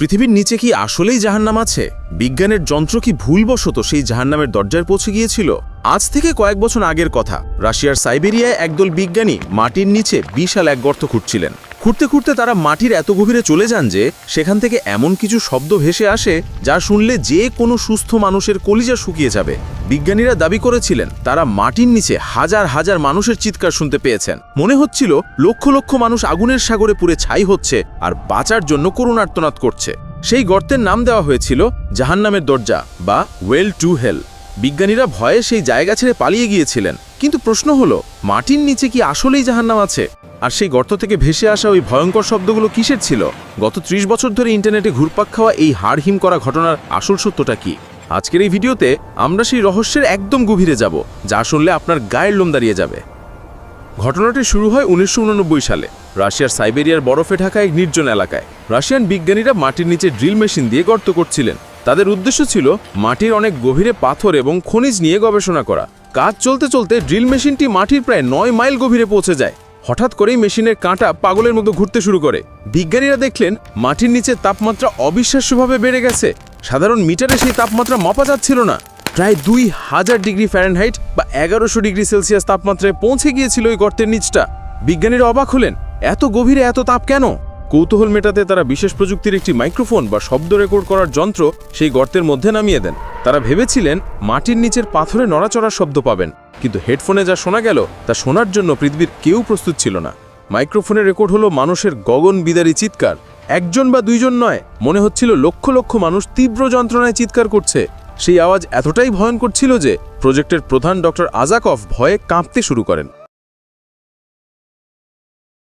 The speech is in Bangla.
পৃথিবীর নিচে কি আসলেই জাহান্নাম আছে? বিজ্ঞানের যন্ত্র কি ভুলবশত সেই জাহান্নামের দরজায় পৌঁছে গিয়েছিল? আজ থেকে কয়েক বছর আগের কথা, রাশিয়ার সাইবেরিয়ায় একদল বিজ্ঞানী মাটির নিচে বিশাল এক গর্ত খুঁড়ছিলেন। খুঁড়তে খুঁড়তে তারা মাটির এত গভীরে চলে যান যে সেখান থেকে এমন কিছু শব্দ ভেসে আসে যা শুনলে যে কোনো সুস্থ মানুষের কলিজা শুকিয়ে যাবে। বিজ্ঞানীরা দাবি করেছিলেন, তারা মাটির নিচে হাজার হাজার মানুষের চিৎকার শুনতে পেয়েছেন। মনে হচ্ছিল লক্ষ লক্ষ মানুষ আগুনের সাগরে পুড়ে ছাই হচ্ছে আর বাঁচার জন্য করুণার্তনাদ করছে। সেই গর্তের নাম দেওয়া হয়েছিল জাহান্নামের দরজা বা ওয়েল টু হেল। বিজ্ঞানীরা ভয়ে সেই জায়গা ছেড়ে পালিয়ে গিয়েছিলেন। কিন্তু প্রশ্ন হলো, মাটির নিচে কি আসলেই জাহান্নাম আছে? আর সেই গর্ত থেকে ভেসে আসা ওই ভয়ঙ্কর শব্দগুলো কিসের ছিল? গত ত্রিশ বছর ধরে ইন্টারনেটে ঘুরপাক খাওয়া এই হাড়হিম করা ঘটনার আসল সত্যটা কি? আজকের এই ভিডিওতে আমরা সেই রহস্যের একদম গভীরে যাব, যা শুনলে আপনার গায়ের লোম দাঁড়িয়ে যাবে। ঘটনাটি শুরু হয় উনিশশো উননব্বই সালে, রাশিয়ার সাইবেরিয়ার বরফে ঢাকা এক নির্জন এলাকায়। রাশিয়ান বিজ্ঞানীরা মাটির নিচে ড্রিল মেশিন দিয়ে গর্ত করছিলেন। তাদের উদ্দেশ্য ছিল মাটির অনেক গভীরে পাথর এবং খনিজ নিয়ে গবেষণা করা। কাজ চলতে চলতে ড্রিল মেশিনটি মাটির প্রায় নয় মাইল গভীরে পৌঁছে যায়। হঠাৎ করেই মেশিনের কাঁটা পাগলের মতো ঘুরতে শুরু করে। বিজ্ঞানীরা দেখলেন, মাটির নিচে তাপমাত্রা অবিশ্বাস্যভাবে বেড়ে গেছে। সাধারণ মিটারে সেই তাপমাত্রা মাপা যাচ্ছিল না। প্রায় দুই হাজার ডিগ্রি ফ্যারেনহাইট বা এগারোশো ডিগ্রি সেলসিয়াস তাপমাত্রায় পৌঁছে গিয়েছিল ওই গর্তের নিচটা। বিজ্ঞানীরা অবাক হলেন, এত গভীরে এত তাপ কেন? কৌতূহল মেটাতে তারা বিশেষ প্রযুক্তির একটি মাইক্রোফোন বা শব্দ রেকর্ড করার যন্ত্র সেই গর্তের মধ্যে নামিয়ে দেন। তারা ভেবেছিলেন, মাটির নিচের পাথরে নড়াচড়ার শব্দ পাবেন। কিন্তু হেডফোনে যা শোনা গেল, তা শোনার জন্য পৃথিবীর কেউ প্রস্তুত ছিল না। মাইক্রোফোনের রেকর্ড হলো মানুষের গগন বিদারী চিৎকার। একজন বা দুইজন নয়, মনে হচ্ছিল লক্ষ লক্ষ মানুষ তীব্র যন্ত্রণায় চিৎকার করছে। সেই আওয়াজ এতটাই ভয়ঙ্কর ছিল যে, প্রজেক্টের প্রধান ডক্টর আজাকফ ভয়ে কাঁপতে শুরু করেন।